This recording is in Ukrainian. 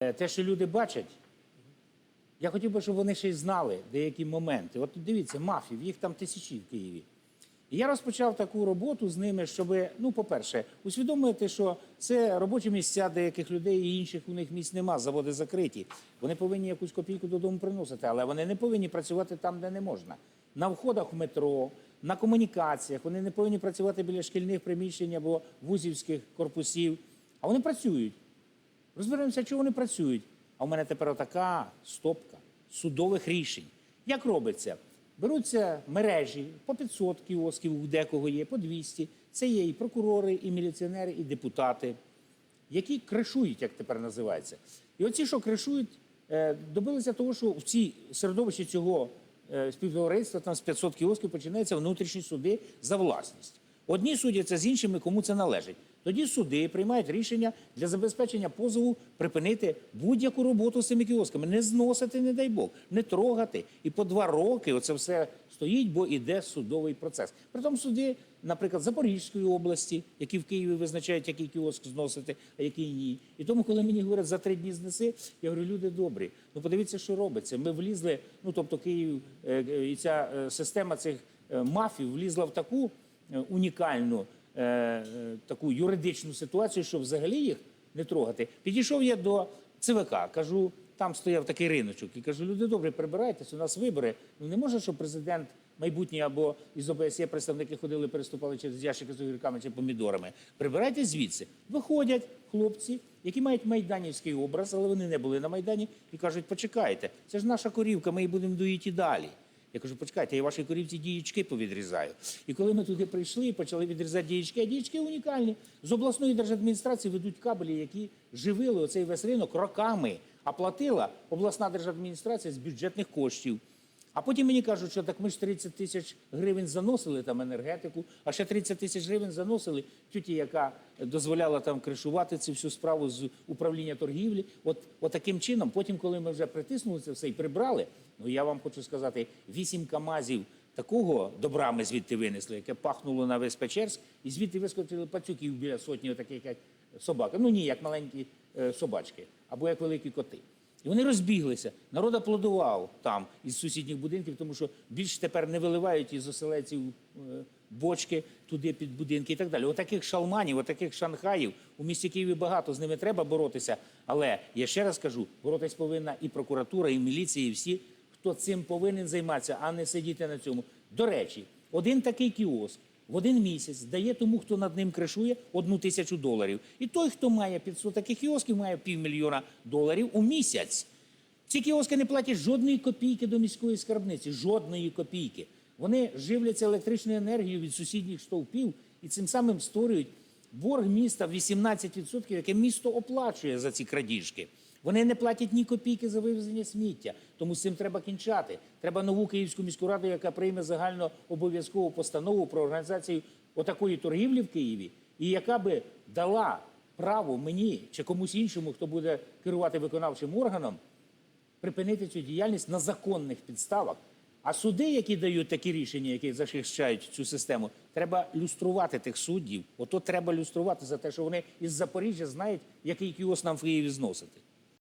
Е, Те, що люди бачать, я хотів би, щоб вони ще й знали деякі моменти. От дивіться, мафів, їх там тисячі в Києві. І я розпочав таку роботу з ними, щоб, ну, по-перше, усвідомити, що це робочі місця деяких людей і інших у них місць нема, заводи закриті. Вони повинні якусь копійку додому приносити, але вони не повинні працювати там, де не можна. На входах в метро, на комунікаціях, вони не повинні працювати біля шкільних приміщень або вузівських корпусів. А вони працюють. Розберемося, чого вони працюють. А у мене тепер отака стопка судових рішень. Як робиться? Беруться мережі по 500 кіосків, у декого є, по 200. Це є і прокурори, і міліціонери, і депутати, які кришують, як тепер називається. І оці, що кришують, е, добилися того, що в цій середовищі цього е, співтовариства там з 500 кіосків починаються внутрішні суди за власність. Одні судяться з іншими, кому це належить. Тоді суди приймають рішення для забезпечення позову припинити будь-яку роботу з цими кіосками, не зносити, не дай Бог, не трогати. І по два роки оце все стоїть, бо іде судовий процес. Притом суди, наприклад, Запорізької області, які в Києві визначають, який кіоск зносити, а який ні. І тому, коли мені говорять за три дні знеси, я говорю, люди добрі. Ну подивіться, що робиться. Ми влізли, ну тобто Київ е, е, і ця е, система цих мафій влізла в таку унікальну е, е, таку юридичну ситуацію, що взагалі їх не трогати. Підійшов я до ЦВК, кажу, там стояв такий риночок, і кажу, люди добре, прибирайтесь, у нас вибори. Ну не може, щоб президент майбутній або із ОБСЄ представники ходили, переступали через ящики з огірками чи помідорами. Прибирайтесь звідси. Виходять хлопці, які мають майданівський образ, але вони не були на Майдані, і кажуть, почекайте, це ж наша корівка, ми її будемо доїти далі. Я кажу, почекайте, я вашій корівці діячки повідрізаю. І коли ми туди прийшли і почали відрізати діячки, а дієчки унікальні. З обласної держадміністрації ведуть кабелі, які живили оцей весь ринок роками, а платила обласна держадміністрація з бюджетних коштів. А потім мені кажуть, що так ми ж 30 тисяч гривень заносили там енергетику, а ще 30 тисяч гривень заносили тюті, яка дозволяла там кришувати цю всю справу з управління торгівлі. От, от таким чином, потім, коли ми вже притиснули це все і прибрали, ну я вам хочу сказати, 8 камазів такого добра ми звідти винесли, яке пахнуло на весь Печерськ, і звідти вискочили пацюків біля сотні, таких як собаки. Ну ні, як маленькі е, собачки, або як великі коти. І вони розбіглися. Народ аплодував там із сусідніх будинків, тому що більше тепер не виливають із оселеців е, бочки туди під будинки і так далі. Отаких шалманів, отаких шанхаїв у місті Києві багато. З ними треба боротися. Але я ще раз кажу: боротись повинна і прокуратура, і міліція, і всі, хто цим повинен займатися, а не сидіти на цьому. До речі, один такий кіоск. В один місяць дає тому, хто над ним кришує, одну тисячу доларів. І той, хто має 500 таких кіосків, має півмільйона доларів у місяць. Ці кіоски не платять жодної копійки до міської скарбниці, жодної копійки. Вони живляться електричною енергією від сусідніх стовпів і цим самим створюють борг міста в 18%, яке місто оплачує за ці крадіжки. Вони не платять ні копійки за вивезення сміття, тому з цим треба кінчати. Треба нову київську міську раду, яка прийме загально обов'язкову постанову про організацію отакої торгівлі в Києві, і яка би дала право мені чи комусь іншому, хто буде керувати виконавчим органом, припинити цю діяльність на законних підставах. А суди, які дають такі рішення, які захищають цю систему, треба люструвати тих суддів. Ото треба люструвати за те, що вони із Запоріжжя знають, який кіос нам в Києві зносити.